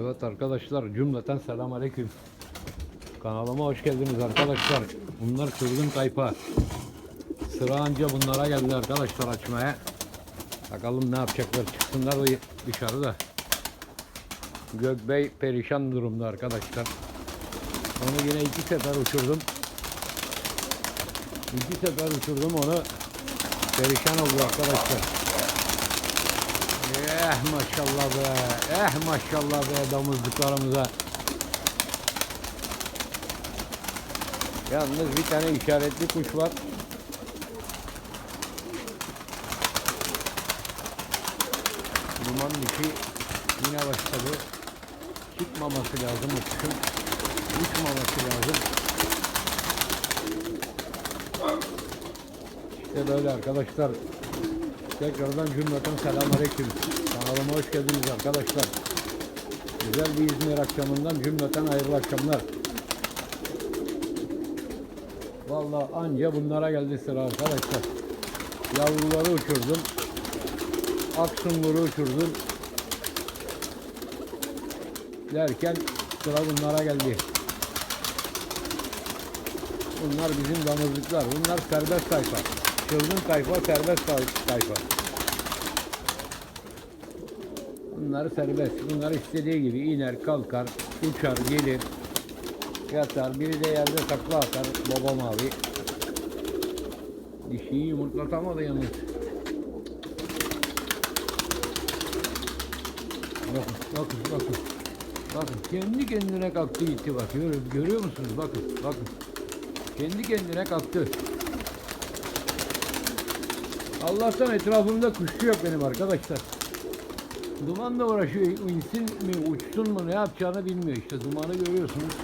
Evet arkadaşlar cümleten selam aleyküm. Kanalıma hoş geldiniz arkadaşlar. Bunlar çılgın tayfa. Sıra anca bunlara geldi arkadaşlar açmaya. Bakalım ne yapacaklar çıksınlar da dışarıda. Gökbey perişan durumda arkadaşlar. Onu yine iki sefer uçurdum. İki sefer uçurdum onu. Perişan oldu arkadaşlar. Eh maşallah be. Eh maşallah be damızlıklarımıza. Yalnız bir tane işaretli kuş var. Duman dişi yine başladı. Çıkmaması lazım o kuşun. Uçmaması lazım. İşte böyle arkadaşlar. Tekrardan cümleten selamünaleyküm. Kanalıma hoş geldiniz arkadaşlar. Güzel bir İzmir akşamından cümleten hayırlı akşamlar. Vallahi anca bunlara geldi sıra arkadaşlar. Yavruları uçurdum. Aksungur'u uçurdum. Derken sıra bunlara geldi. Bunlar bizim damızlıklar. Bunlar serbest tayfa. Çılgın tayfa, serbest tay- tayfa. Bunlar serbest. Bunlar istediği gibi iner, kalkar, uçar, gelir, yatar. Biri de yerde takla atar. Baba mavi. Dişiyi yumurtlatamadı yalnız. Bakın, bakın, bakın. Bakın kendi kendine kalktı gitti bak. Görüyor, görüyor musunuz? Bakın, bakın. Kendi kendine kalktı. Allah'tan etrafımda kuşçu yok benim arkadaşlar. Dumanla uğraşıyor. İnsin mi, uçsun mu, ne yapacağını bilmiyor işte. Dumanı görüyorsunuz.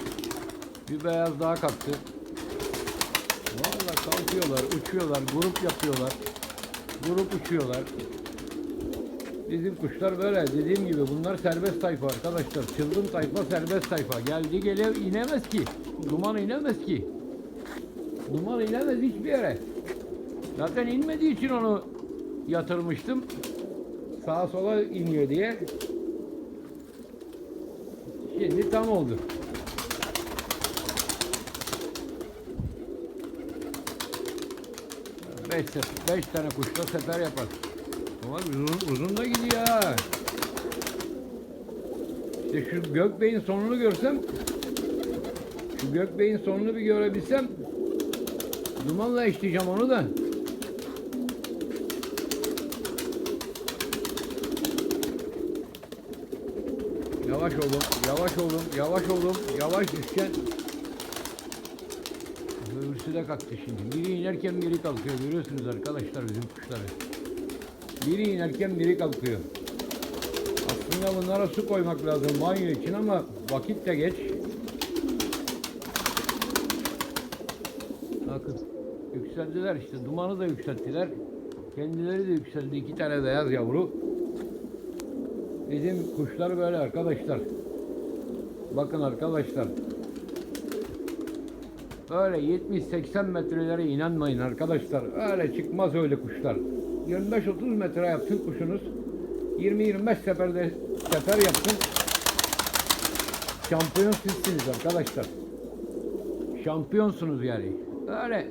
Bir beyaz daha kalktı. Vallahi kalkıyorlar, uçuyorlar, grup yapıyorlar. Grup uçuyorlar. Bizim kuşlar böyle. Dediğim gibi bunlar serbest tayfa arkadaşlar. Çılgın tayfa, serbest tayfa. Geldi gele inemez ki. Duman inemez ki. Duman inemez hiçbir yere. Zaten inmediği için onu yatırmıştım. Sağa sola iniyor diye. Şimdi tam oldu. Beş, beş tane kuşla sefer yapar. Ama uzun, uzun da gidiyor ha. İşte şu Gökbey'in sonunu görsem şu Gökbey'in sonunu bir görebilsem dumanla eşleyeceğim onu da. Yavaş olun, yavaş olun, yavaş olun, yavaş düşen. Öbürsü de kalktı şimdi. Biri inerken biri kalkıyor. Görüyorsunuz arkadaşlar bizim kuşları. Biri inerken biri kalkıyor. Aslında bunlara su koymak lazım banyo için ama vakit de geç. Bakın yükseldiler işte. Dumanı da yükselttiler. Kendileri de yükseldi. iki tane beyaz yavru. Bizim kuşlar böyle arkadaşlar. Bakın arkadaşlar. Öyle 70-80 metrelere inanmayın arkadaşlar. Öyle çıkmaz öyle kuşlar. 25-30 metre yapsın kuşunuz. 20-25 seferde sefer yapsın. Şampiyon sizsiniz arkadaşlar. Şampiyonsunuz yani. Öyle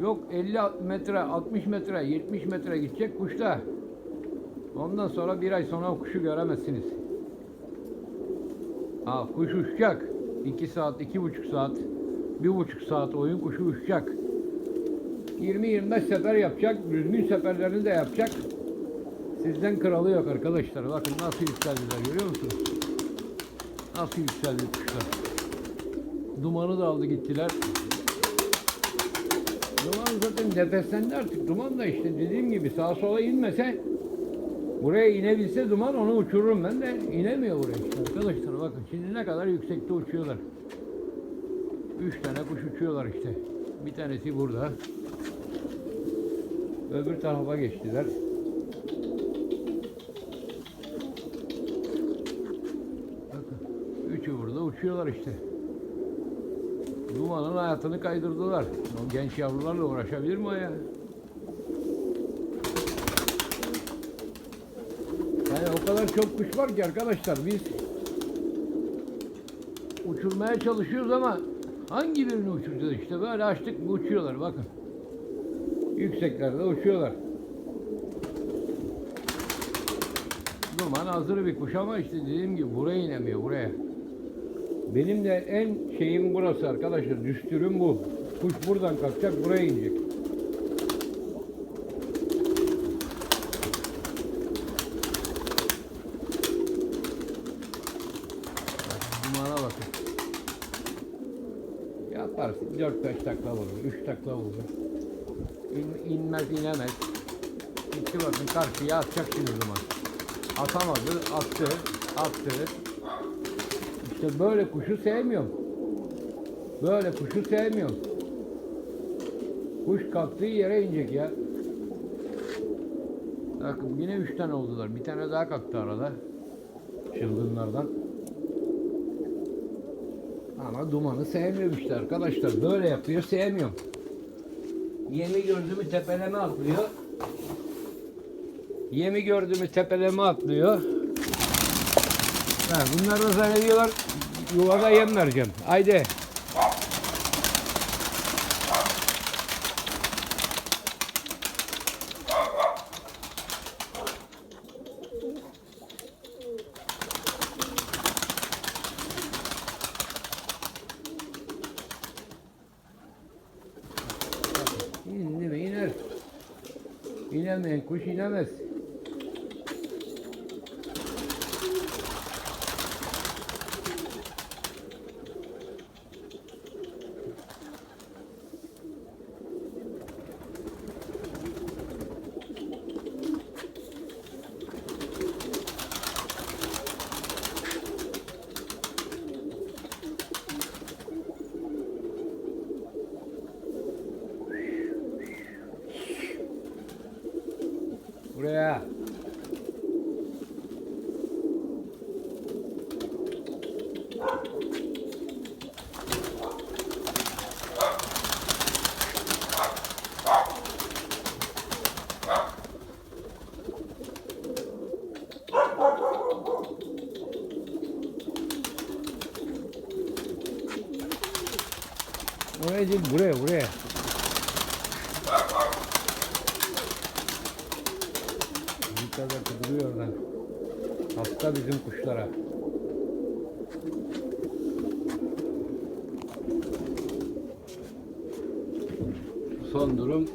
yok 50 metre, 60 metre, 70 metre gidecek kuşta. Ondan sonra bir ay sonra kuşu göremezsiniz. Ha, kuş uçacak. 2 saat, iki buçuk saat, bir buçuk saat oyun kuşu uçacak. 20-25 sefer yapacak. Düzgün seferlerini de yapacak. Sizden kralı yok arkadaşlar. Bakın nasıl yükseldiler görüyor musunuz? Nasıl yükseldi kuşlar. Dumanı da aldı gittiler. Duman zaten nefeslendi artık. Duman da işte dediğim gibi sağa sola inmese Buraya inebilse duman onu uçururum ben de inemiyor buraya işte arkadaşlar bakın şimdi ne kadar yüksekte uçuyorlar. Üç tane kuş uçuyorlar işte. Bir tanesi burada. Öbür tarafa geçtiler. Bakın üçü burada uçuyorlar işte. Dumanın hayatını kaydırdılar. O genç yavrularla uğraşabilir mi o ya? Yani o kadar çok kuş var ki arkadaşlar biz uçurmaya çalışıyoruz ama hangi birini uçuracağız işte böyle açtık mı uçuyorlar bakın. Yükseklerde uçuyorlar. Duman hazır bir kuş ama işte dediğim gibi buraya inemiyor buraya. Benim de en şeyim burası arkadaşlar. Düstürüm bu. Kuş buradan kalkacak buraya inecek. 4-5 takla vurur. 3 takla vurur. İn, inmez inemez. Gitti bakın karşıya atacak şimdi duman. Atamadı. Attı. Attı. İşte böyle kuşu sevmiyorum. Böyle kuşu sevmiyorum. Kuş kalktığı yere inecek ya. Bakın yine üç tane oldular. Bir tane daha kalktı arada. Çılgınlardan. Ama dumanı sevmiyorum işte arkadaşlar. Böyle yapıyor sevmiyorum. Yemi gördüğümü tepeleme atlıyor. Yemi gördüğümü tepeleme atlıyor. Ha, bunlar da zannediyorlar yuvada yem vereceğim. Haydi. İndi mi iner. İnemeyen kuş inemez. Buraya. Oraya değil, buraya, buraya. Yukarıda kıdırıyor oradan. Hasta bizim kuşlara. Son durum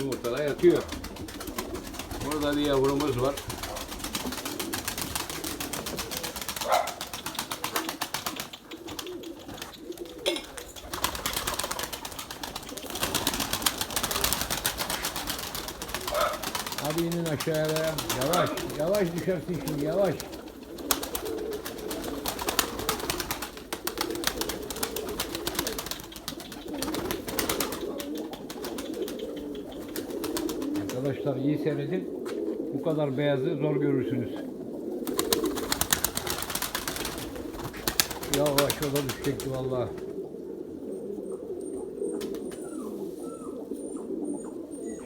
yumurtada yatıyor. Burada bir yavrumuz var. Hadi inin aşağıya. Yavaş, yavaş düşersin şimdi yavaş. Arkadaşlar iyi seyredin. Bu kadar beyazı zor görürsünüz. Yavaş o da düşecekti vallahi.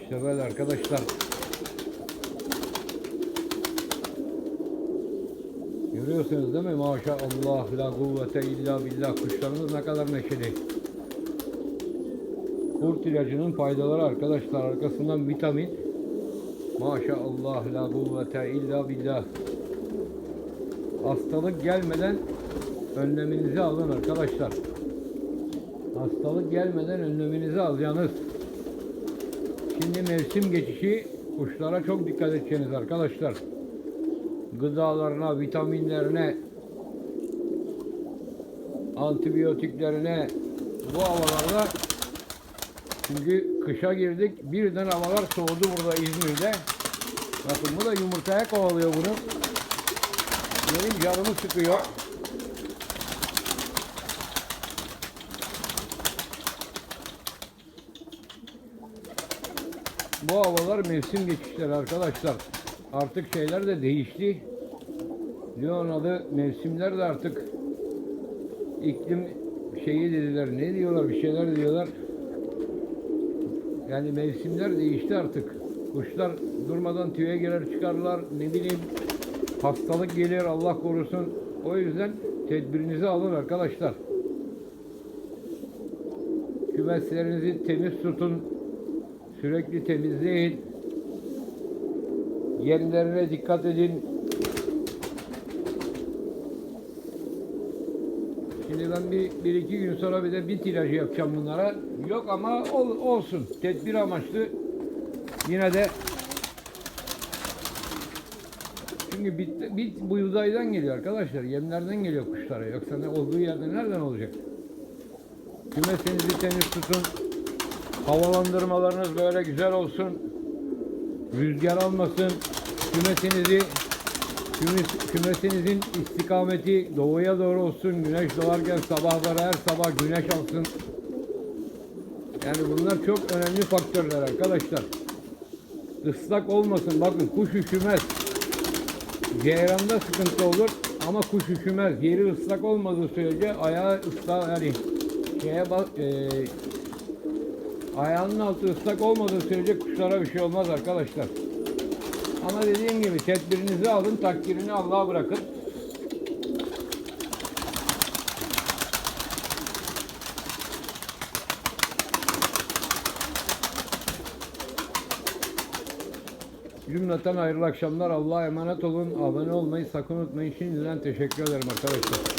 İşte böyle arkadaşlar. Görüyorsunuz değil mi? Maşallah la kuvvete illa billah kuşlarımız ne kadar neşeli. Kurt ilacının faydaları arkadaşlar arkasından vitamin. Maşallah la kuvvete illa billah. Hastalık gelmeden önleminizi alın arkadaşlar. Hastalık gelmeden önleminizi alacaksınız. Şimdi mevsim geçişi kuşlara çok dikkat edeceksiniz arkadaşlar. Gıdalarına, vitaminlerine, antibiyotiklerine bu havalarda çünkü kışa girdik birden havalar soğudu burada İzmir'de. Bakın bu da yumurtaya kovalıyor bunu. Benim canımı sıkıyor. Bu havalar mevsim geçişleri arkadaşlar. Artık şeyler de değişti. Leona'da mevsimler de artık iklim şeyi dediler. Ne diyorlar? Bir şeyler diyorlar. Yani mevsimler değişti artık. Kuşlar durmadan tüye girer çıkarlar. Ne bileyim hastalık gelir Allah korusun. O yüzden tedbirinizi alın arkadaşlar. Kümeslerinizi temiz tutun. Sürekli temizleyin. Yerlerine dikkat edin. Şimdi ben bir, bir iki gün sonra bir de bit ilacı yapacağım bunlara. Yok ama ol- olsun. Tedbir amaçlı yine de çünkü bit, bit buğdaydan geliyor arkadaşlar. Yemlerden geliyor kuşlara. Yoksa ne olduğu yerde nereden olacak? Kümesinizi temiz tutun. Havalandırmalarınız böyle güzel olsun. Rüzgar almasın. Kümesinizi kümes- kümesinizin istikameti doğuya doğru olsun. Güneş doğarken sabahları her sabah güneş alsın. Yani bunlar çok önemli faktörler arkadaşlar. Islak olmasın. Bakın kuş üşümez. Ceyranda sıkıntı olur ama kuş üşümez. Yeri ıslak olmadığı sürece ayağı ıslak yani şeye bak e, ayağının altı ıslak olmadığı sürece kuşlara bir şey olmaz arkadaşlar. Ama dediğim gibi tedbirinizi alın, takdirini Allah'a bırakın. Cümleten hayırlı akşamlar. Allah'a emanet olun. Abone olmayı sakın unutmayın. Şimdiden teşekkür ederim arkadaşlar.